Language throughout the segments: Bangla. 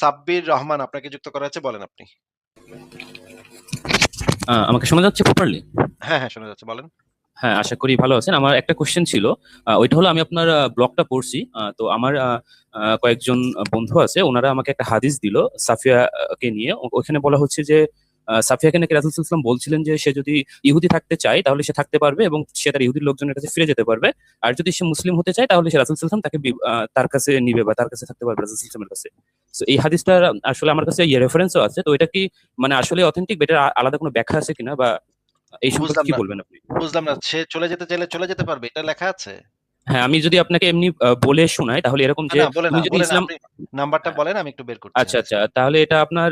সাব্বির রহমান আপনাকে যুক্ত করা হয়েছে বলেন আপনি। আমাকে শোনা যাচ্ছে প্রপারলি? হ্যাঁ, হ্যাঁ শোনা যাচ্ছে বলেন। হ্যাঁ, আশা করি ভালো আছেন। আমার একটা কোয়েশ্চেন ছিল। ওইটা হলো আমি আপনার ব্লগটা পড়ছি। তো আমার কয়েকজন বন্ধু আছে। ওনারা আমাকে একটা হাদিস দিল সাফিয়াকে কে নিয়ে। ওখানে বলা হচ্ছে যে আ সাফিয়াকে নাকি রাসূল ওয়াসাল্লাম বলছিলেন যে সে যদি ইহুদি থাকতে চায় তাহলে সে থাকতে পারবে এবং সে তার ইহুদির লোকজনের কাছে ফিরে যেতে পারবে। আর যদি সে মুসলিম হতে চায় তাহলে সে রাসূল তাকে তার কাছে নিবে বা তার কাছে থাকতে পারবে রাসূল কাছে। সো এই হাদিসটার আসলে আমার কাছে ইয়ে রেফারেন্স ও আছে। তো এটা কি মানে আসলে অথেন্টিক বা এটার আ আলাদা কোনো ব্যাখ্যা আছে কিনা বা এই সম্পর্কে কি বলবেন আপনি? বুঝলাম না। সে চলে যেতে চাইলে চলে যেতে পারবে। এটা লেখা আছে? হ্যাঁ, আমি যদি আপনাকে এমনি বলে শোনাই তাহলে এরকম যে ইসলাম নাম্বারটা। বলেন আমি একটু বের করছি আচ্ছা, আচ্ছা। তাহলে এটা আপনার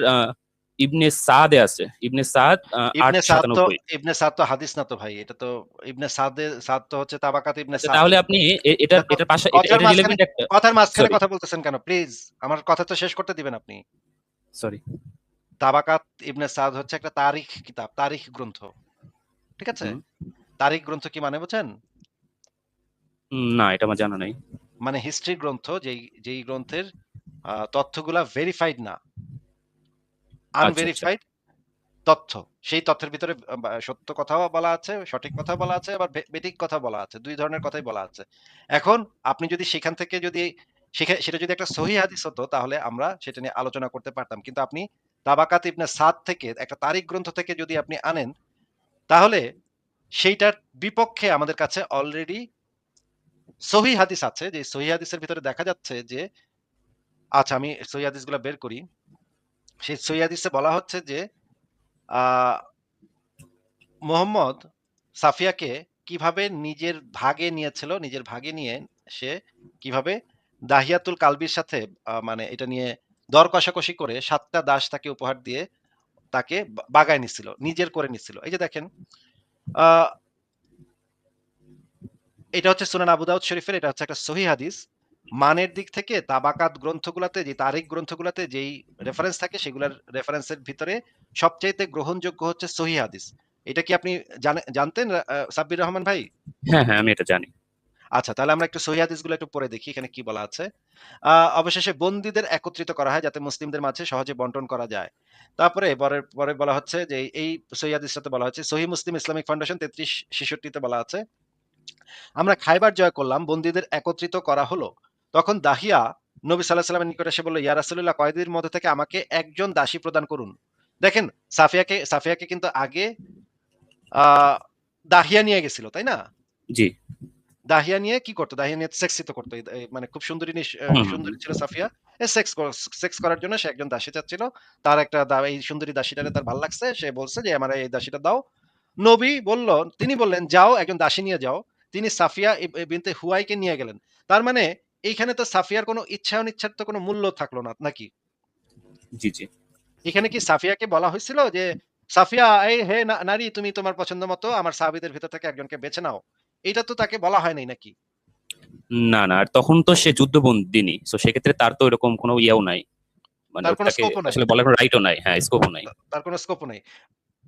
ইবনে সাদে আছে। ইবনে সাদ ইবনে সাদ তো ইবনে সাদ তো হাদিস না তো ভাই। এটা তো ইবনে সাদে সাদ তো হচ্ছে তাবাকাত ইবনে আচ্ছা সাদ। তাহলে আপনি এ এটার এটা পাশে এটা এটা রিলেভেন্ট একটা কথার মাঝখানে কথা বলতেছেন কেন? প্লিজ আমার কথা তো শেষ করতে দিবেন আপনি। সরি। তাবাকাত ইবনে সাদ হচ্ছে একটা তারিখ কিতাব, তারিখ গ্রন্থ। ঠিক আছে? তারিখ গ্রন্থ কি মানে বোঝেন? উম না, এটা আমার জানা নাই। মানে হিস্ট্রি গ্রন্থ যেই যেই গ্রন্থের তথ্যগুলা ভেরিফাইড না। আচ্ছা, আচ্ছা। আনভেরিফাইড তথ্য। সেই তথ্যের ভিতরে সত্য কথাও বলা আছে, সঠিক কথাও বলা আছে, আবার বে বেঠিক কথা বলা আছে। দুই ধরনের কথাই বলা আছে। এখন আপনি যদি সেখান থেকে যদি সেটা যদি একটা সহিহ হাদিস হতো তাহলে আমরা সেটা নিয়ে আলোচনা করতে পারতাম। কিন্তু আপনি তাবাকাত ইবনে সাদ থেকে একটা তারিখ গ্রন্থ থেকে যদি আপনি আনেন, তাহলে সেইটার বিপক্ষে আমাদের কাছে অলরেডি সহিহ হাদিস আছে। যে সহিহ হাদিসের ভিতরে দেখা যাচ্ছে যে আচ্ছা আমি সহিহ হাদিসগুলা বের করি। সেই সহিহ হাদিসে বলা হচ্ছে যে মোহাম্মদ সাফিয়াকে কীভাবে নিজের ভাগে নিয়েছিল, নিজের ভাগে নিয়ে সে কীভাবে দাহিয়াতুল কালবির সাথে মানে এটা নিয়ে দর কষাকষি করে সাতটা দাস তাকে উপহার দিয়ে তাকে বাগায় নিছিল। নিজের করে নিছিল। এই যে দেখেন এটা হচ্ছে সুনান আবু শরীফের এটা হচ্ছে একটা সহিহ হাদিস। মানের দিক থেকে তাবাকাত গ্রন্থগুলাতে যে তারিখ গ্রন্থগুলাতে যেই রেফারেন্স থাকে সেগুলার রেফারেন্সের ভিতরে সবচাইতে গ্রহণযোগ্য হচ্ছে সহিহ হাদিস। এটা কি আপনি জানতেন সাব্বির রহমান ভাই? হ্যাঁ, হ্যাঁ, আমি এটা জানি। আচ্ছা তাহলে আমরা একটু সহিহ হাদিসগুলো একটু পড়ে দেখি এখানে কি বলা আছে। অবশেষে বন্দীদের একত্রিত করা হয় যাতে মুসলিমদের মাঝে সহজে বন্টন করা যায়। তারপরে পরের পরে বলা হচ্ছে যে এই সহিহ হাদিসটাতে বলা হচ্ছে সহিহ মুসলিম ইসলামিক ফাউন্ডেশন ৩৩-৬৬ তে বলা আছে। আমরা খাইবার জয় করলাম, বন্দীদের একত্রিত করা হলো। তখন দাহিয়া নবী সাল্লাল্লাহু আলাইহি ওয়াসাল্লামের নিকট এসে বলল, "ইয়া রাসূলুল্লাহ কয়েদির মধ্যে থেকে আমাকে একজন দাসী প্রদান করুন।" দেখেন সাফিয়াকে সাফিয়াকে কিন্তু আগে দাহিয়া নিয়ে গেছিল, তাই না? জি। দাহিয়া নিয়ে কি করত? দাহিয়া নিয়ে সেক্সই তো করত। মানে খুব সুন্দরী সুন্দরী ছিল সাফিয়া। সেক্স সেক্স করার জন্য সে একজন দাসী চাচ্ছিল। তার একটা এই সুন্দরী দাসীটারে তার ভালো লাগছে। সে বলছে যে, "আমার এই দাসীটা দাও।" নবী বলল তিনি বললেন, "যাও একজন দাসী নিয়ে যাও।" তিনি সাফিয়া বিনতে হুয়াইকে নিয়ে গেলেন। তার মানে এইখানে তো সাফিয়ার কোনো ইচ্ছা অনিচ্ছার তো কোনো মূল্য থাকল না, নাকি? জি, জি। এখানে কি সাফিয়াকে বলা হয়েছিল যে, "সাফিয়া এই হে নারী তুমি তোমার পছন্দ মতো আমার সাহাবিদের ভিতর থেকে একজনকে বেছে নাও।" এইটা তো তাকে বলা হয় নাই নাকি? না, না। আর তখন তো সে যুদ্ধবন্দিনী। সো সেক্ষেত্রে তার তো এরকম কোনো ইয়েও নাই। মানে তার কোনো স্কোপও নাই। আসলে বলার কোনো রাইটও নাই। হ্যাঁ, স্কোপও নাই। তার কোনো স্কোপও নাই।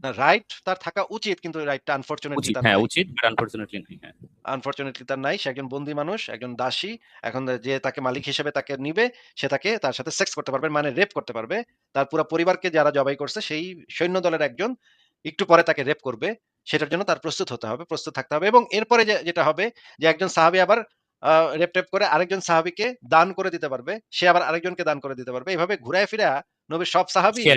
না রাইট তার থাকা উচিত কিন্তু রাইটটা আনফরচুনেটলি তার হ্যাঁ, উচিত। বাট আনফরচুনেটলি নাই। হ্যাঁ। আনফরচুনেটলি তার নাই। সে একজন বন্দী মানুষ, একজন দাসী। এখন যে তাকে মালিক হিসেবে তাকে নিবে, সে তাকে তার সাথে সেক্স করতে পারবে, মানে রেপ করতে পারবে। তার পুরা পরিবারকে যারা জবাই করছে সেই সৈন্যদলের একজন একটু পরে তাকে রেপ করবে। সেটার জন্য তার প্রস্তুত হতে হবে, প্রস্তুত থাকতে হবে এবং এরপরে যেটা হবে যে একজন সাহাবী আবার আ রেপ-টেপ করে আরেকজন সাহাবীকে দান করে দিতে পারবে। সে আবার আরেকজনকে দান করে দিতে পারবে। এভাবে ঘুরায় ফিরা নবীর সব সাহাবী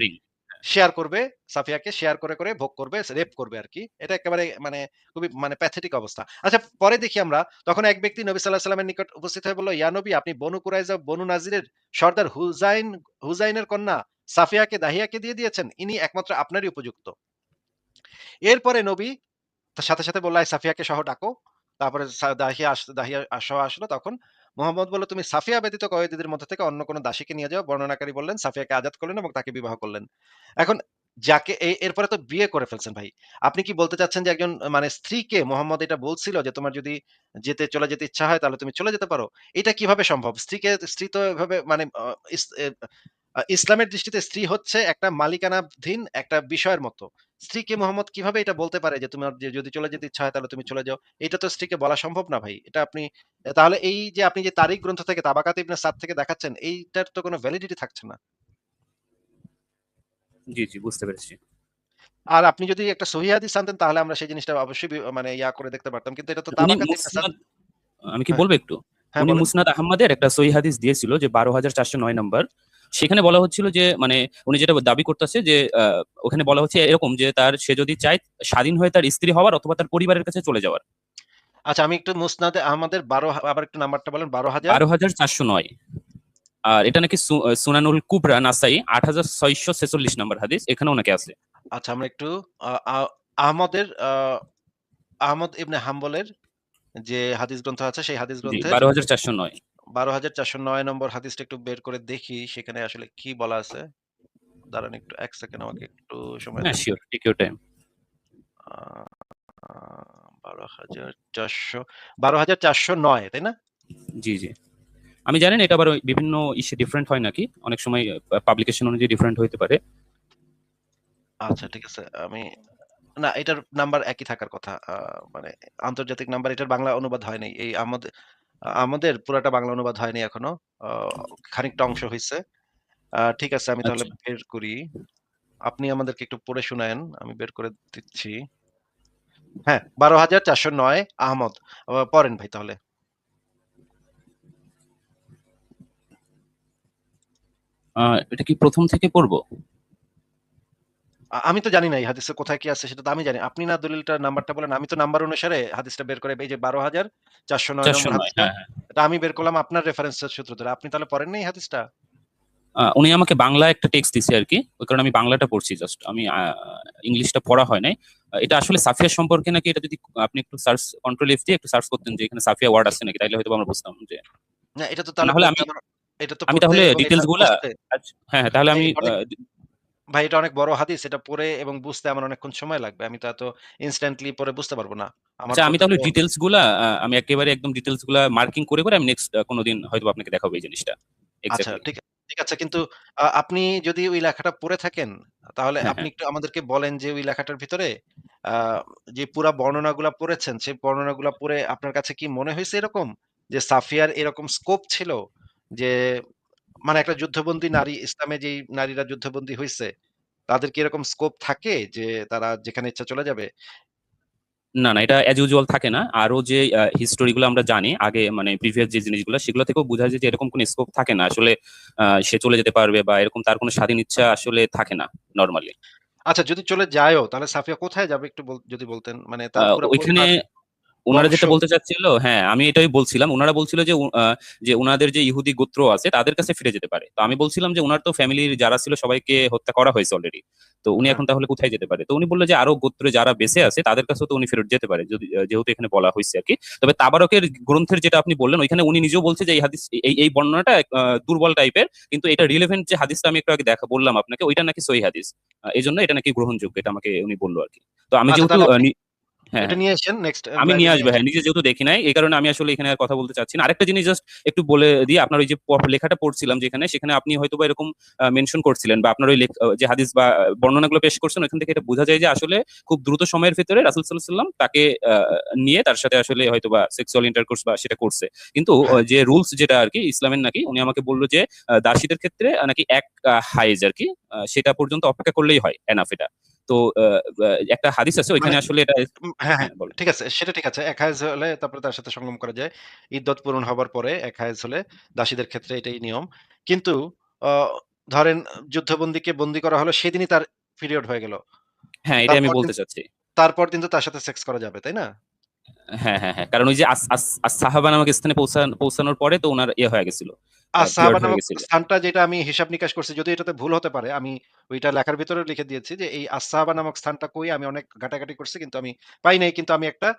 শেয়ারিং। করবে, সাফিয়াকে শেয়ার করে, করে ভোগ করবে, রেপ করবে আরকি। এটা একেবারে মানে খুবই মানে প্যাথেটিক অবস্থা। আচ্ছা পরে দেখি আমরা তখন এক ব্যক্তি নবী সাল্লাল্লাহু আলাইহি ওয়াসাল্লামের নিকট উপস্থিত হয়ে বলল, "ইয়া নবী আপনি বনু কুরাইজা, বনু নাজিরের সর্দার হুজাইন হুজাইনের কন্যা সাফিয়াকে দাহিয়াকে দিয়ে দিয়েছেন। ইনি একমাত্র আপনারই উপযুক্ত।" এরপরে নবী সাথে, সাথে বলল, "এই সাফিয়াকে সহ ডাকো।" তারপরে দাহিয়া দাহিয়া সহ আসলো তখন মুহাম্মদ বলল, "তুমি সাফিয়া ব্যতীত কয়েদিদের মধ্যে থেকে অন্য কোনো দাসীকে নিয়ে যাও।" বর্ণনাকারী বললেন, সাফিয়াকে আজাদ করলেন এবং তাকে বিবাহ করলেন। এখন যাকে এই এরপরে তো বিয়ে করে ফেলছেন ভাই। আপনি কি বলতে চাচ্ছেন যে একজন মানে স্ত্রীকে মোহাম্মদ এটা বলছিল যে, "তোমার যদি যেতে চলে যেতে ইচ্ছা হয় তাহলে তুমি চলে যেতে পারো।" এটা কীভাবে সম্ভব? স্ত্রীকে স্ত্রী তো এভাবে মানে ইসলামের দৃষ্টিতে স্ত্রী হচ্ছে একটা মালিকানাধীন একটা বিষয়ের মতো। স্ত্রীকে মুহাম্মদ কীভাবে এটা বলতে পারে যে, "তোমার যদি চলে যেতে ইচ্ছা হয় তাহলে তুমি চলে যাও।" এটা তো স্ত্রীকে বলা সম্ভব না ভাই। এটা আপনি তাহলে এই যে আপনি যে তারিখ গ্রন্থ থেকে তাবাকাত ইবনে সাদ থেকে দেখাচ্ছেন এইটার তো কোনো ভ্যালিডিটি থাকছে না। জি, জি বুঝতে পেরেছি। আর আপনি যদি একটা সহিহ হাদিস আনতেন তাহলে আমরা সেই জিনিসটা অবশ্যই মানে ইয়া করে দেখতে পারতাম। কিন্তু এটা তো তাবাকাত ইবনে সাদ আমি কি হ্যাঁ, বলব একটু? হ্যাঁ উনি মুসনাদ আহমদের একটা সহিহ হাদিস দিয়েছিল যে ১২,৪০৯ নাম্বার। সেখানে বলা হচ্ছিল যে মানে উনি যেটা দাবি করতেছে যে ওখানে বলা হচ্ছে এরকম যে তার সে যদি চায় স্বাধীন হয়ে তার স্ত্রী হওয়ার অথবা তার পরিবারের কাছে চলে যাওয়ার। আচ্ছা আমি একটু মুসনাদে আহমদের ১২ হা আবার একটু নাম্বারটা বলেন ১২,০০০ ১২,৪০৯ আর এটা নাকি সুনানুল কুবরা নাসাই ৮৬৪৬ নাম্বার হাদিস এখানেও নাকি আছে। আচ্ছা আমরা একটু আহমদের আহমদ ইবনে হাম্বলের যে হাদিস গ্রন্থ আছে সেই হাদিস জি, গ্রন্থের ১২,৪০৯ ১২,৪০৯ নম্বর হাদিসটা একটু বের করে দেখি সেখানে আসলে কি বলা আছে। দাঁড়ান একটু ১ সেকেন্ড আমাকে একটু সময় হ্যাঁ, টেক ইউর টাইম। আ আ ১২,৪০০ ১২,৪০৯ তাই না? জি, জি। আমি জানি না এটা আবার বিভিন্ন ইসে ডিফারেন্ট হয় নাকি? অনেক সময় পাবলিকেশন অনুযায়ী ডিফারেন্ট হইতে পারে। আচ্ছা ঠিক আছে। আমি না এটার নাম্বার একই থাকার কথা। মানে আন্তর্জাতিক নাম্বার এটার বাংলা অনুবাদ হয় নাই। এই আমদ আমদের পুরাটা বাংলা অনুবাদ হয়নি এখনও। খানিকটা অংশ হইছে। আ ঠিক আছে আমি তাহলে আচ্ছা। বের করি। আপনি আমাদেরকে একটু পড়ে শুনায়েন। আমি বের করে দিচ্ছি। হ্যাঁ, ১২,৪০৯ আহমদ। আ পড়েন ভাই তাহলে। এটা কি প্রথম থেকে পড়ব? আমি তো জানি না এই হাদিসে কোথায় কি আছে সেটা তো আমি জানি। আপনি না দলিলটার নাম্বারটা বলেন। আমি তো নাম্বার অনুসারে হাদিসটা বের করে এই যে ১২,৪০৯ নম্বর ৪০৯ হাদিসটা হ্যাঁ, হ্যাঁ। এটা আমি বের করলাম আপনার রেফারেন্সের সূত্র ধরে। আপনি তাহলে পড়েন নাই এই হাদিসটা? উনি আমাকে বাংলা একটা টেক্সট দিছে আরকি। ওই কারণে আমি বাংলাটা পড়ছি জাস্ট। আমি ইংলিশটা পড়া হয় নাই। এটা আসলে সাফিয়া সম্পর্কে নাকি এটা যদি আপনি একটু সার্চ কন্ট্রোল এফ দিয়ে একটু সার্চ করতেন যে এখানে সাফিয়া ওয়ার্ড আছে নাকি? তাইলে হয়তো আমরা বুঝতাম যে না এটা তো তাহলে না আমি এটা তো আমি তাহলে ডিটেইলসগুলা আচ্ছা হ্যাঁ, হ্যাঁ তাহলে আমি ভাই এটা অনেক বড় হাদিস। এটা পড়ে এবং বুঝতে আমার অনেকক্ষণ সময় লাগবে। আমি তো এত ইনস্ট্যান্টলি পড়ে বুঝতে পারব না। আচ্ছা আমি তাহলে তো ডিটেইলসগুলা আমি একেবারে একদম ডিটেইলসগুলা মার্কিং করে, করে আমি নেক্সট কোনদিন হয়তোবা আপনাকে দেখাবো এই জিনিসটা। আচ্ছা। ঠিক ঠিক আছে কিন্তু আপনি যদি ওই লেখাটা পড়ে থাকেন তাহলে হ্যাঁ, আপনি হ্যাঁ। একটু আমাদেরকে বলেন যে ওই লেখাটার ভিতরে যে পুরা বর্ণনাগুলা পড়েছেন, সেই বর্ণনাগুলা পড়ে আপনার কাছে কি মনে হইছে এরকম? যে সাফিয়ার এরকম স্কোপ ছিল যে মানে একটা যুদ্ধবন্দী নারী ইসলামে যেই নারীরা যুদ্ধবন্দী হয়েছে তাদের কি এরকম স্কোপ থাকে যে তারা যেখানে ইচ্ছা চলে যাবে? না, না এটা অ্যাজ ইউজুয়াল থাকে না। আরও যে আ হিস্টোরি গুলো আমরা জানি আগে মানে প্রিভিয়াস যে জিনিসগুলো সেগুলো থেকেও বোঝা যায় যে এরকম কোন স্কোপ থাকে না। আসলে সে চলে যেতে পারবে বা এরকম তার কোনো স্বাধীন ইচ্ছা আসলে থাকে না নর্মালি আচ্ছা যদি চলে যায়ও তাহলে সাফিয়া কোথায় যাবে একটু যদি বলতেন? মানে তার পুরা ওইখানে বংশ যেটা বলতে চাচ্ছিল হ্যাঁ, আমি এটাই বলছিলাম। ওনারা বলছিল যে যে ওনাদের যে ইহুদি গোত্র আছে তাদের কাছে ফিরে যেতে পারে। তো আমি বলছিলাম যে ওনার তো ফ্যামিলির যারা ছিল সবাইকে হত্যা করা হয়েছে অলরেডি। তো উনি হ্যাঁ। এখন তাহলে কোথায় যেতে পারে? তো উনি বলল যে আরও গোত্রে যারা বেঁচে আছে তাদের কাছেও তো উনি ফেরত যেতে পারে। যদি যেহেতু এখানে বলা হইছে আরকি। তবে তাবারকের গ্রন্থের যেটা আপনি বললেন ওইখানে উনি নিজেও বলছে যে এই হাদিস এই এই বর্ণনাটা দুর্বল টাইপের। কিন্তু এটা রিলেভেন্ট যে হাদিসটা আমি একটু আগে দেখা বললাম আপনাকে ওইটা নাকি সহিহ হাদিস। এই এজন্য এটা নাকি গ্রহণযোগ্য। এটা আমাকে উনি বলল আরকি। তো আমি আচ্ছা যেহেতু এটা হ্যাঁ। নিয়ে আসেন নেক্সট আমি নিয়ে আসব হ্যাঁ, নিজে যেহেতু দেখি নাই এই কারণে আমি আসলে এখানে আর কথা বলতে চাচ্ছি না। আরেকটা জিনিস জাস্ট একটু বলে দিই আপনার ওই যে লেখাটা পড়ছিলাম যেখানে সেখানে আপনি হয়তোবা এরকম আ মেনশন করছিলেন বা আপনার ওই যে হাদিস বা বর্ণনাগুলো পেশ করছেন ওখান থেকে এটা বোঝা যায় যে আসলে খুব দ্রুত সময়ের ভেতরে রাসূল সাল্লাল্লাহু আলাইহি তাকে নিয়ে তার সাথে আসলে হয়তোবা সেক্সুয়াল ইন্টারকোর্স বা সেটা করছে। কিন্তু হ্যাঁ। যে রুলস যেটা আরকি ইসলামের নাকি উনি আমাকে বলল যে দাসীদের ক্ষেত্রে নাকি এক হাইজ আরকি আ সেটা পর্যন্ত অপেক্ষা করলেই হয় এনাফ এটা। তো একটা হাদিস আছে ওইখানে মানে আসলে এটা হ্যাঁ, হ্যাঁ ঠিক আছে। সেটা ঠিক আছে। এক হায়েজ হলে তারপরে তার সাথে সঙ্গম করা যায়। ইদ্যত পূরণ হবার পরে এক হায়েজ হলে দাসীদের ক্ষেত্রে এটাই নিয়ম। কিন্তু ধরেন যুদ্ধবন্দীকে বন্দী করা হলো সেদিনই তার পিরিয়ড হয়ে গেল। হ্যাঁ, এটাই আমি বলতে চাচ্ছি। তারপর কিন্তু তার সাথে সেক্স করা যাবে, তাই না? হ্যাঁ, হ্যাঁ, হ্যাঁ। কারণ ওই যে আস-সাহাবা নামক স্থানে পৌঁছানোর পরে তো ওনার ইয়ে হয়ে গেছিল। আ আস-সাহাবা নামক স্থানটা যেটা আমি হিসাব নিকাশ করছি যদি এটাতে ভুল হতে পারে। আমি ওইটা লেখার ভিতরে লিখে দিয়েছি যে এই আস-সাহাবা নামক স্থানটা কই আমি অনেক ঘাটাঘাটি করছি কিন্তু আমি পাই নাই। কিন্তু আমি একটা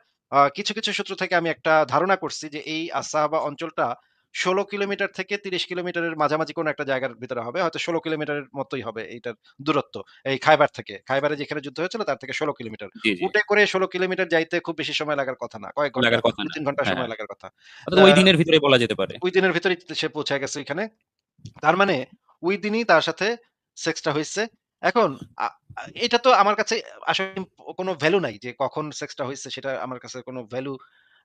কিছু, কিছু সূত্র থেকে আমি একটা ধারণা করছি যে এই আস-সাহাবা অঞ্চলটা ১৬ কিলোমিটার থেকে ৩০ কিলোমিটারের মাঝামাঝি কোনো একটা জায়গার ভিতরে হবে। হয়তো ১৬ কিলোমিটারের মতোই হবে এইটার দূরত্ব। এই খায়বার থেকে। খায়বারে যেখানে যুদ্ধ হয়েছিল তার থেকে ১৬ কিলোমিটার। জি। করে ১৬ কিলোমিটার যাইতে খুব বেশি সময় লাগার কথা না। কয়েক ঘণ্টা, লাগার কথা না। ২-৩ ঘণ্টা হ্যাঁ, সময়। লাগার কথা। ওই দিনের ভিতরে বলা যেতে পারে। ওই দিনের ভেতরেই সে পৌঁছায় গেছে ওইখানে। তার মানে ওই দিনই তার সাথে সেক্সটা হয়েছে এখন এটা তো আমার কাছে আসলে কোনো ভ্যালু নাই যে কখন সেক্সটা হইছে সেটা আমার কাছে কোনো ভ্যালু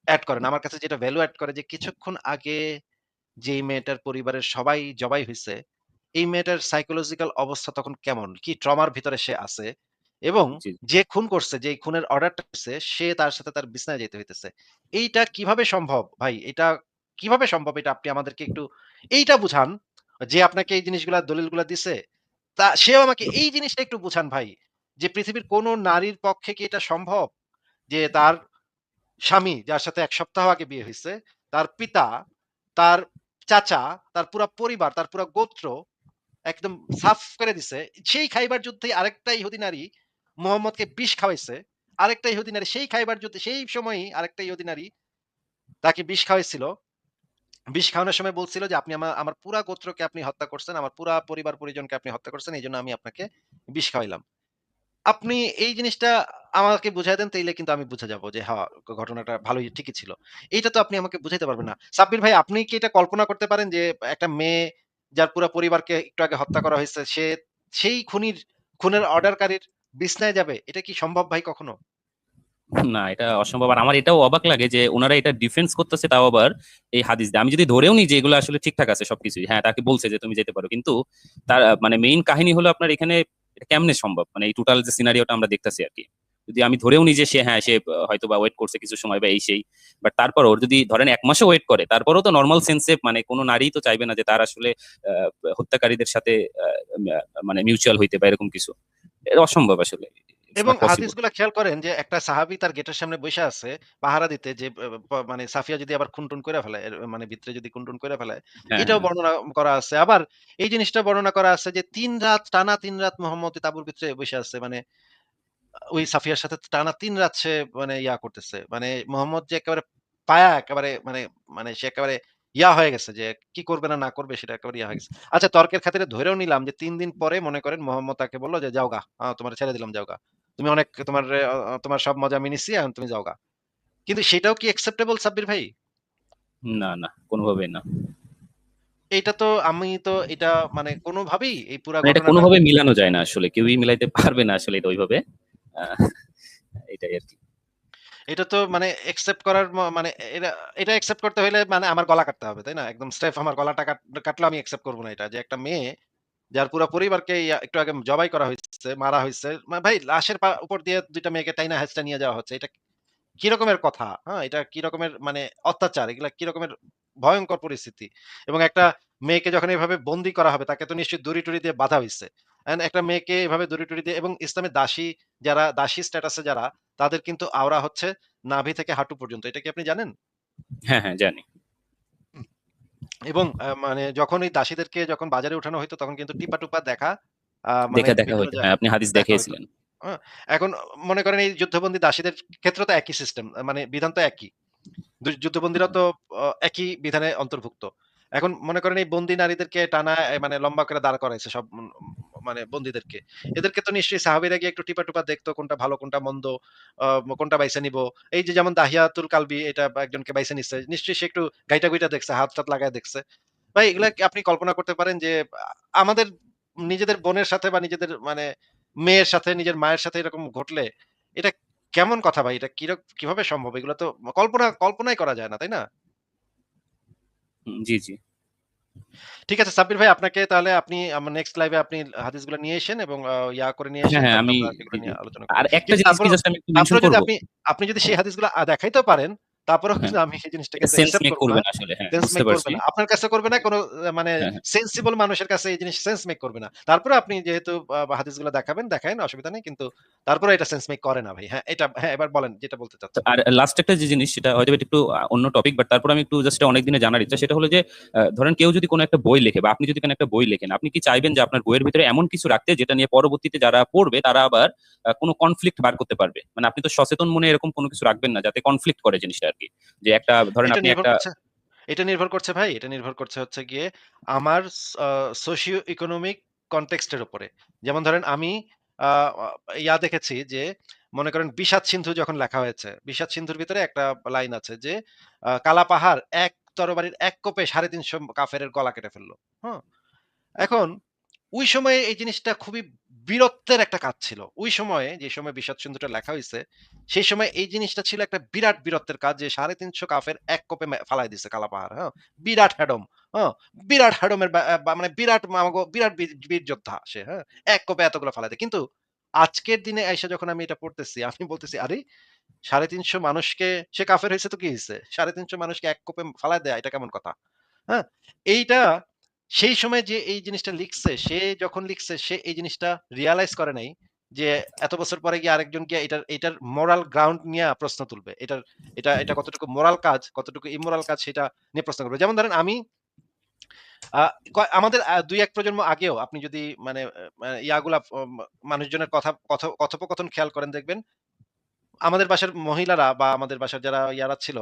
অ্যাড করে না। আমার কাছে যেটা ভ্যালু অ্যাড করে যে কিছুক্ষণ আগে যেই মেয়েটার পরিবারের সবাই জবাই হইছে, এই মেয়েটার সাইকোলজিক্যাল অবস্থা তখন কেমন? কি ট্রমার ভিতরে সে আছে? এবং যে খুন করছে, যেই খুনের অর্ডারটা করছে সে তার সাথে তার বিছানায় যাইতে হইতেছে। এইটা কীভাবে সম্ভব ভাই? এটা কীভাবে সম্ভব এটা আপনি আমাদেরকে একটু এইটা বুঝান। যে আপনাকে এই জিনিসগুলা দলিলগুলা দিছে, তা সেও আমাকে এই জিনিসটা একটু বুঝান ভাই। যে পৃথিবীর কোন নারীর পক্ষে কি এটা সম্ভব? যে তার স্বামী যার সাথে এক সপ্তাহ আগে বিয়ে হয়েছে তার পিতা, তার চাচা, তার পুরা পরিবার, তার পুরা গোত্র একদম সাফ করে দিছে। সেই খাইবার যুদ্ধে আরেকটা ইহুদি নারী মুহাম্মদকে বিষ খাওয়াইছে। আরেকটা ইহুদি নারী সেই খাইবার যুদ্ধে সেই সময়ই আরেকটা ইহুদি নারী তাকে বিষ খাওয়াইছিল। বিষ খাওয়ানোর সময় বলছিল যে, "আপনি আমার আমার পুরা গোত্রকে আপনি হত্যা করছেন। আমার পুরা পরিবার-পরিজনকে আপনি হত্যা করছেন। এই জন্য আমি আপনাকে বিষ খাওয়াইলাম।" আপনি এই জিনিসটা আমাকে বুঝায় দেন তাইলে কিন্তু আমি বুঝে যাব যে, হ্যাঁ, ঘটনাটা ভালোই ঠিকই ছিল। এইটা তো আপনি আমাকে বুঝাইতে পারবেন না। সাব্বির ভাই আপনি কি এটা কল্পনা করতে পারেন যে, একটা মেয়ে যার পুরা পরিবারকে একটু আগে হত্যা করা হয়েছে সে সেই খুনির খুনের অর্ডারকারীর বিছনায় যাবে? এটা কি সম্ভব ভাই কখনো? না, এটা অসম্ভব। আর আমার এটাও অবাক লাগে যে উনারা এটা ডিফেন্স করতেছে তাও আবার এই হাদিস। আমি যদি ধরেও নিই যে এগুলো আসলে ঠিকঠাক আছে সবকিছুই। হ্যাঁ, তাকে বলছে যে তুমি যেতে পারো। কিন্তু তার মানে মেইন কাহিনী হলো আপনার এখানে এটা কেমনে সম্ভব? মানে এই টোটাল যে সিনারিওটা আমরা দেখতেছি আর কি যদি আমি ধরেও নিজে সে হ্যাঁ, সে হয়তো বা ওয়েট করছে কিছু সময় বা এই সেই। বাট তারপর ওর যদি ধরেন এক মাসও ওয়েট করে, তারপরও তো নর্মাল সেন্সে মানে কোনো নারী তো চাইবে না যে তার আসলে হত্যাকারীদের সাথে মানে মিউচুয়াল হইতে বা এরকম কিছু। এটা অসম্ভব আসলে। এবং পসিবল। খেয়াল করেন যে একটা সাহাবী তার গেটের সামনে বইসা আছে পাহারা দিতে যে মানে সাফিয়া যদি আবার খুন-টুন কইরা ফেলে, মানে ভিতরে যদি খুন-টুন কইরা ফেলে, হ্যাঁ, এটাও হ্যাঁ। বর্ণনা করা আছে। আবার এই জিনিসটা বর্ণনা করা আছে যে ৩ রাত টানা ৩ রাত মুহাম্মদ তাঁবুর ভিতরে বইসা আছে। মানে ওই সাফিয়ার সাথে টানা ৩ রাত সে মানে ইয়া করতেছে। মানে মোহাম্মদ যে একেবারে পায়া একেবারে মানে মানে সে একেবারে ইয়া হয়ে গেছে যে কি করবে না, না করবে সেটা একেবারে ইয়া হয়ে গেছে। আচ্ছা তর্কের খাতিরে ধরেও নিলাম যে তিন দিন পরে মনে করেন মোহাম্মদ তাকে বলল যে, "যাওগা, তোমারে ছেড়ে দিলাম যাওগা। তুমি অনেক তোমার তোমার সব মজা আমি নিছি, এখন তুমি যাওগা।" কিন্তু সেটাও কি অ্যাকসেপ্টেবল সাব্বির ভাই? না, না, কোনভাবেই না। এইটা তো আমি তো এটা মানে কোনভাবেই এই পুরা মানে এটা কোনভাবে মিলানো যায় না আসলে। কেউই মিলাইতে পারবে না আসলে এটা ওইভাবে। এটাই আরকি। এটা তো মানে অ্যাকসেপ্ট করার মানে এটা এটা অ্যাকসেপ্ট করতে হইলে মানে আমার গলা কাটতে হবে, তাই না? একদম স্রেফ আমার গলাটা কাট কাটলেও আমি অ্যাকসেপ্ট করব না এটা। যে একটা মেয়ে যার পুরা পরিবারকে একটু আগে জবাই করা হইছে, মারা হইছে। মা ভাই লাশের উপর দিয়ে ২ টা মেয়েকে টাইনা হেঁচড়া নিয়ে যাওয়া হচ্ছে। এটা কি রকমের কথা? হ্যাঁ? এটা কি রকমের মানে অত্যাচার? এগুলা কি রকমের ভয়ংকর পরিস্থিতি? এবং একটা মেয়েকে যখন এভাবে বন্দি করা হবে তাকে তো নিশ্চয়ই দড়ি-টড়ি দিয়ে বাধা হয়েছে একটা মেয়েকে এভাবে দড়ি-টড়ি দিয়ে এবং ইসলামের দাসী যারা দাসী স্ট্যাটাসে যারা তাদের কিন্তু আওরা হচ্ছে নাভি থেকে হাঁটু পর্যন্ত। এটা কি আপনি জানেন? হ্যাঁ, হ্যাঁ, জানি। এবং মানে যখন এই দাসীদেরকে যখন বাজারে উঠানো হইতো তখন কিন্তু টিপা-টুপা দেখা আ মানে দেখা, দেখা। হ্যাঁ, আপনি হাদিস দেখা দেখিয়েছিলেন। এখন মনে করেন এই যুদ্ধবন্দী দাসীদের ক্ষেত্রে তো একই সিস্টেম। মানে বিধান তো একই। যুদ্ধবন্দীরা তো একই বিধানে অন্তর্ভুক্ত। এখন মনে করেন এই বন্দী নারীদেরকে টানা মানে লম্বা করে দাঁড় করাইছে সব মানে বন্দীদেরকে। এদেরকে তো নিশ্চয়ই সাহাবীরা গিয়ে একটু টিপা-টুপা দেখতো কোনটা ভালো কোনটা মন্দ, কোনটা বাইছে নিব এই যে যেমন দাহিয়াতুল কালবি এটা একজনকে বাইছে নিচ্ছে নিশ্চয়ই সে একটু গাইটা-গুইটা দেখছে, হাত-টাত লাগায় দেখছে। ভাই এগুলা আপনি কল্পনা করতে পারেন যে আমাদের নিজেদের বোনের সাথে বা নিজেদের মানে মেয়ের সাথে, নিজের মায়ের সাথে এরকম ঘটলে এটা কেমন কথা ভাই? এটা কিরক কীভাবে সম্ভব? এগুলো তো কল্পনা কল্পনাই করা যায় না, তাই না? জি, জি। ঠিক আছে সাব্বির ভাই আপনাকে তাহলে আপনি আমার নেক্সট লাইভে আপনি হাদিসগুলো নিয়ে এসেন এবং আ ইয়া করে নিয়ে হ্যাঁ, এসেন। হ্যাঁ, তারপরে আমি আমরা সেগুলো। নিয়ে আলোচনা করব। আর একটা জিনিস কি তারপরেও জাস্ট আমি একটু মেনশন তারপরেও যদি করব? আপনি আপনি যদি সেই হাদিসগুলো আ দেখাইতে পারেন, তারপরেও হ্যাঁ। কিন্তু আমি সেই জিনিসটাকে সেন্স মেক করব করবে না। না আসলে। হ্যাঁ, সেন্স মেক করবে না। আপনার কাছে করবে না, কোনো মানে হ্যাঁ, হ্যাঁ। মানুষের কাছে এই জিনিস সেন্স মেক করবে না। তারপরে আপনি যেহেতু হাদিসগুলো দেখাবেন, দেখায়েন অসুবিধা নেই। কিন্তু তারপরে এটা সেন্স মেক করে না ভাই। হ্যাঁ, এটা হ্যাঁ, এবার বলেন যেটা বলতে চাচ্ছেন। আর লাস্ট একটা যে জিনিস সেটা হয়তো একটু অন্য টপিক বাট তারপরে আমি একটু জাস্ট অনেক দিনে জানার ইচ্ছা সেটা হলো যে ধরেন কেউ যদি কোনো একটা বই লেখে বা আপনি যদি কোনো একটা বই লেখেন, আপনি কি চাইবেন যে আপনার বইয়ের ভিতরে এমন কিছু রাখতে যেটা নিয়ে পরবর্তীতে যারা পড়বে তারা আবার কোনো কনফ্লিক্ট বার করতে পারবে? মানে আপনি তো সচেতন মনে এরকম কোনো কিছু রাখবেন না যাতে কনফ্লিক্ট করে জিনিসটা আরকি। যে একটা ধরেন আপনি একটা এটা নির্ভর করছে ভাই, এটা নির্ভর করছে হচ্ছে গিয়ে আমার সোশিও ইকোনমিক কনটেক্সট এর উপরে। যেমন ধরেন আমি ইয়া দেখেছি যে মনে করেন বিষাদ সিন্ধু যখন লেখা হয়েছে, বিষাদ সিন্ধুর ভিতরে একটা লাইন আছে যে কালা পাহাড় এক তরবারির এক কোপে সাড়ে তিনশো কাফের গলা কেটে ফেলল হ্যাঁ এখন ওই সময়ে এই জিনিসটা খুবই বীরত্বের একটা কাজ ছিল। ওই সময়ে যে সময় বিষাদ সিন্ধুটা লেখা হয়েছে সেই সময় এই জিনিসটা ছিল একটা বিরাট বীরত্বের কাজ যে ৩৫০ কাফের এক কোপে ফালাই দিছে কালা পাহাড়, হ্যাঁ? বিরাট হ্যাডম। হ বিরাট হ্যাডমের মানে বিরাট বিরাট বীর যোদ্ধা সে, হ্যাঁ? এক কোপে এতগুলো ফালাই দেয়। কিন্তু আজকের দিনে আইসা যখন আমি এটা পড়তেছি, আমি বলতেছি, "আরে ৩৫০ মানুষকে সে কাফের হয়েছে তো কি হয়েছে সাড়ে তিনশো মানুষকে এক কোপে ফালাই দেয় এটা কেমন কথা?" হ্যাঁ? এইটা সেই সময় যে এই জিনিসটা লিখছে, সে যখন লিখছে সে এই জিনিসটা রিয়ালাইজ করে নাই যে এত বছর পরে গিয়ে আরেকজন গিয়ে এটার এটার মোরাল গ্রাউন্ড নিয়া প্রশ্ন তুলবে। এটার এটা এটা কতটুকু মোরাল কাজ, কতটুকু ইমোরাল কাজ সেটা নিয়ে প্রশ্ন করবে। যেমন ধরেন আমি আমাদের দুই ২-১ প্রজন্ম আগেও আপনি যদি মানে ইয়াগুলা মানুষজনের কথা কথোপকথন খেয়াল করেন দেখবেন আমাদের বাসার মহিলারা বা আমাদের বাসার যারা ইয়ারা ছিল,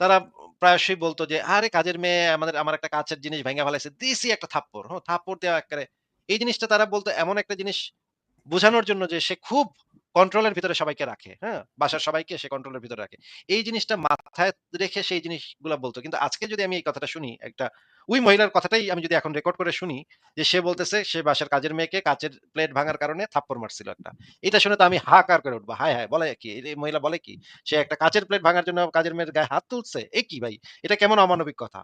তারা প্রায়শই বলতো যে, "আরে কাজের মেয়ে আমাদের আমার একটা কাছের জিনিস ভেঙে ফেলাইছে। দিছি একটা থাপ্পড়।" হ্যাঁ থাপ্পড় দেওয়া একবারে এই জিনিসটা তারা বলতো এমন একটা জিনিস বোঝানোর জন্য যে সে খুব কন্ট্রোল এর ভিতরে সবাইকে রাখে। হ্যাঁ? বাসার সবাইকে সে কন্ট্রোল এর ভিতরে রাখে। এই জিনিসটা মাথায় রেখে সেই জিনিসগুলা বলত। কিন্তু আজকে যদি আমি এই কথাটা শুনি, একটা ওই মহিলার কথাটাই আমি যদি এখন রেকর্ড করে শুনি যে সে বলতেছে সে বাসার কাজের মেয়েকে কাঁচের প্লেট ভাঙার কারণে থাপ্পড় মারছিল একটা। এটা শুনে তো আমি হাহাকার করে উঠবো হায়, হায়! বলে কি? এই মহিলা বলে কি? সে একটা কাঁচের প্লেট ভাঙার জন্য কাজের মেয়ের গায়ে হাত তুলছে? এ কি ভাই? এটা কেমন অমানবিক কথা?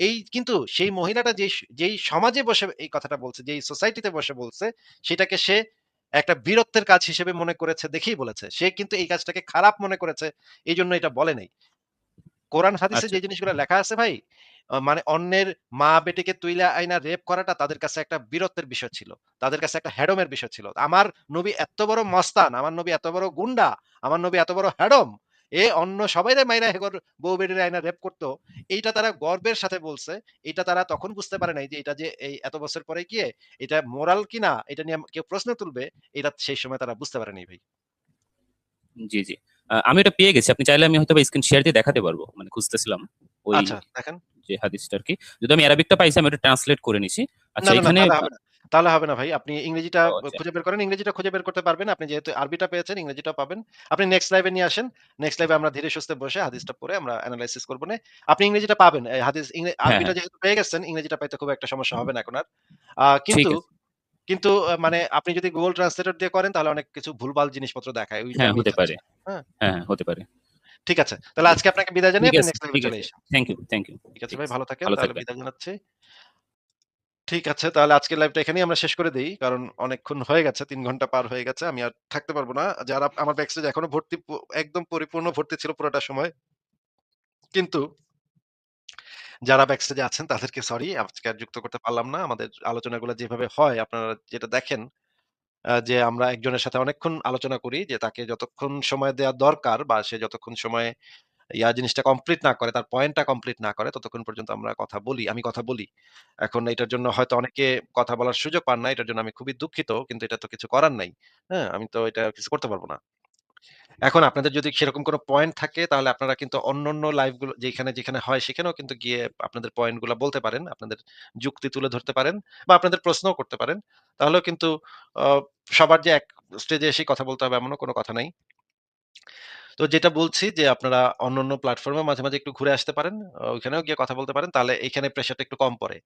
এই কিন্তু সেই মহিলাটা যেই যেই সমাজে বসে এই কথাটা বলছে, যেই সোসাইটিতে বসে বলছে, সেটাকে সে একটা বীরত্বের কাজ হিসেবে মনে করেছে দেখেই বলেছে। সে কিন্তু এই কাজটাকে খারাপ মনে করেছে। এই জন্য এটা বলে নাই। কোরআন হাদিসে আচ্ছা। যে জিনিসগুলো লেখা আছে ভাই, মানে অন্যের মা বেটিকে তুইলা আইনা রেপ করাটা তাদের কাছে একটা বীরত্বের বিষয় ছিল। তাদের কাছে একটা হ্যাডমের বিষয় ছিল। আমার নবী এত বড় মস্তান, আমার নবী এত বড় গুন্ডা, আমার নবী এত বড় হ্যাডম। এ অন্য সবাইরে মাইরা হেগর বউ বেটিরে আইনা রেপ করত। এইটা তারা গর্বের সাথে বলছে। এটা তারা তখন বুঝতে পারে নাই যে এটা যে এই এত বছর পরে গিয়ে এটা মোরাল কিনা এটা নিয়ে কেউ প্রশ্ন তুলবে, এটা সেই সময় তারা বুঝতে পারে নাই ভাই। জি, জি। আমি এটা পেয়ে গেছি। আপনি চাইলে আমি হয়তোবা স্ক্রিন শেয়ার দিয়ে দেখাতে পারব মানে খুঁজতেছিলাম। ওই আচ্ছা, দেখেন। যে হাদিসটা আরকি। যদি আমি অ্যারাবিকটা পাইছি আমি ওটা ট্রান্সলেট করে নিছি। আচ্ছা এখানে তাহলে হবে না। ভাই। আপনি ইংরেজিটা আচ্ছা। খুঁজে বের করেন। ইংরেজিটা খুঁজে বের করতে পারবেন। আপনি যেহেতু আরবিটা পেয়েছেন, ইংরেজিটাও পাবেন। আপনি নেক্সট লাইভে নিয়ে আসেন। নেক্সট লাইভে আমরা ধীরে সুস্থে বসে হাদিসটা পড়ে আমরা এনালাইসিস করব নে। আপনি ইংরেজিটা পাবেন। হাদিস হ্যাঁ, আরবিটা হ্যাঁ। যেহেতু পেয়ে গেছেন, ইংরেজিটা পাইতে খুব একটা সমস্যা হবে না এখন আর। কিন্তু কিন্তু মানে আপনি যদি Google ট্রান্সলেটর দিয়ে করেন তাহলে অনেক কিছু ভুলভাল জিনিসপত্র দেখায়। হ্যাঁ, হতে পারে। হ্যাঁ? হ্যাঁ, হতে পারে। ঠিক আছে। তাহলে আজকে আপনাকে বিদায় জানিয়ে নেক্সট লাইভে চলে। এসেন। Thank you, thank you. ঠিক আছে ভাই ভালো থাকেন। তাহলে বিদায় জানাচ্ছি। ঠিক আছে। তাহলে আজকের লাইভটা এখানেই আমরা শেষ করে দিই কারণ অনেকক্ষণ হয়ে গেছে। তিন ঘণ্টা পার হয়ে গেছে। আমি আর থাকতে পারব না। যারা আমার ব্যাকস্টেজ এখনও ভর্তি একদম পরিপূর্ণ ভর্তি ছিল পুরোটা সময়। কিন্তু যারা ব্যাকস্টেজে আছেন, তাদেরকে সরি আজকে আর যুক্ত করতে পারলাম না। আমাদের আলোচনাগুলো যেভাবে হয়, আপনারা যেটা দেখেন যে আমরা একজনের সাথে অনেকক্ষণ আলোচনা করি, যে তাকে যতক্ষণ সময় দেওয়া দরকার বা সে যতক্ষণ সময়ে ইয়া জিনিসটা কমপ্লিট না করে, তার পয়েন্টটা কমপ্লিট না করে ততক্ষণ পর্যন্ত আমরা কথা বলি। আমি কথা বলি। এখন এটার জন্য হয়তো অনেকে কথা বলার সুযোগ পান না। এটার জন্য আমি খুবই দুঃখিত। কিন্তু এটা তো কিছু করার নাই। হ্যাঁ? আমি তো এটা কিছু করতে পারব না। এখন আপনাদের যদি সেরকম কোনো পয়েন্ট থাকে তাহলে আপনারা কিন্তু অন্যান্য লাইভগুলো যেখানে, যেখানে হয় সেখানেও কিন্তু গিয়ে আপনাদের পয়েন্টগুলা বলতে পারেন। আপনাদের যুক্তি তুলে ধরতে পারেন বা আপনাদের প্রশ্নও করতে পারেন। তাহলেও কিন্তু সবার যে এক স্টেজে এসে কথা বলতে হবে এমনও কোনো কথা নাই। তো যেটা বলছি যে আপনারা অন্যান্য প্ল্যাটফর্মে মাঝে, মাঝে একটু ঘুরে আসতে পারেন। ওইখানেও গিয়ে কথা বলতে পারেন। তাহলে এখানে প্রেশারটা একটু কম পড়ে।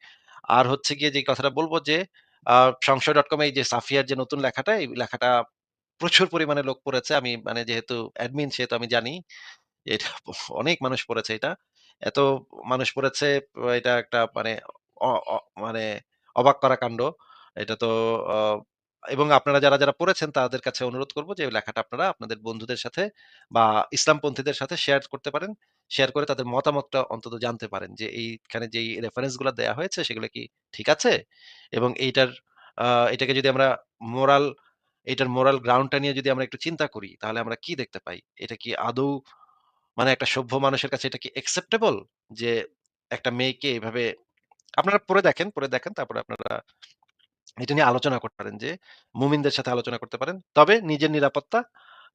আর হচ্ছে গিয়ে যে কথাটা বলব যে আ ডট এ এই যে সাফিয়ার যে নতুন লেখাটা, এই লেখাটা প্রচুর পরিমাণে লোক পড়েছে। আমি মানে যেহেতু অ্যাডমিন সেহেতু আমি জানি। এটা অনেক মানুষ পড়েছে এটা। এত মানুষ পড়েছে এটা একটা মানে মানে অবাক করা কাণ্ড। এটা তো এবং আপনারা যারা, যারা পড়েছেন তাদের কাছে অনুরোধ করব যে লেখাটা আপনারা আপনাদের বন্ধুদের সাথে বা ইসলামপন্থীদের সাথে শেয়ার করতে পারেন। শেয়ার করে তাদের মতামতটা অন্তত জানতে পারেন যে এইখানে যেই রেফারেন্সগুলা দেয়া হয়েছে সেগুলো কি ঠিক আছে? এবং এইটার এটাকে যদি আমরা মোরাল এটার মোরাল গ্রাউন্ডটা নিয়ে যদি আমরা একটু চিন্তা করি তাহলে আমরা কি দেখতে পাই? এটা কি আদৌ মানে একটা সভ্য মানুষের কাছে এটা কি অ্যাকসেপ্টেবল? যে একটা মেয়েকে এভাবে আপনারা পরে দেখেন, পরে দেখেন তারপরে আপনারা এটা নিয়ে আলোচনা করতে পারেন যে, মুমিনদের সাথে আলোচনা করতে পারেন। তবে নিজের নিরাপত্তা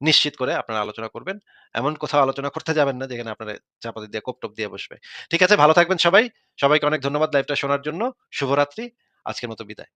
নিশ্চিত করে আপনারা আলোচনা করবেন। এমন কোথাও আলোচনা করতে যাবেন না যেখানে আপনারা চাপাতি দিয়ে কোপটপ দিয়ে বসবে। ঠিক আছে, ভালো থাকবেন সবাই। সবাইকে অনেক ধন্যবাদ লাইভটা শোনার জন্য। শুভরাত্রি। আজকের মতো বিদায়।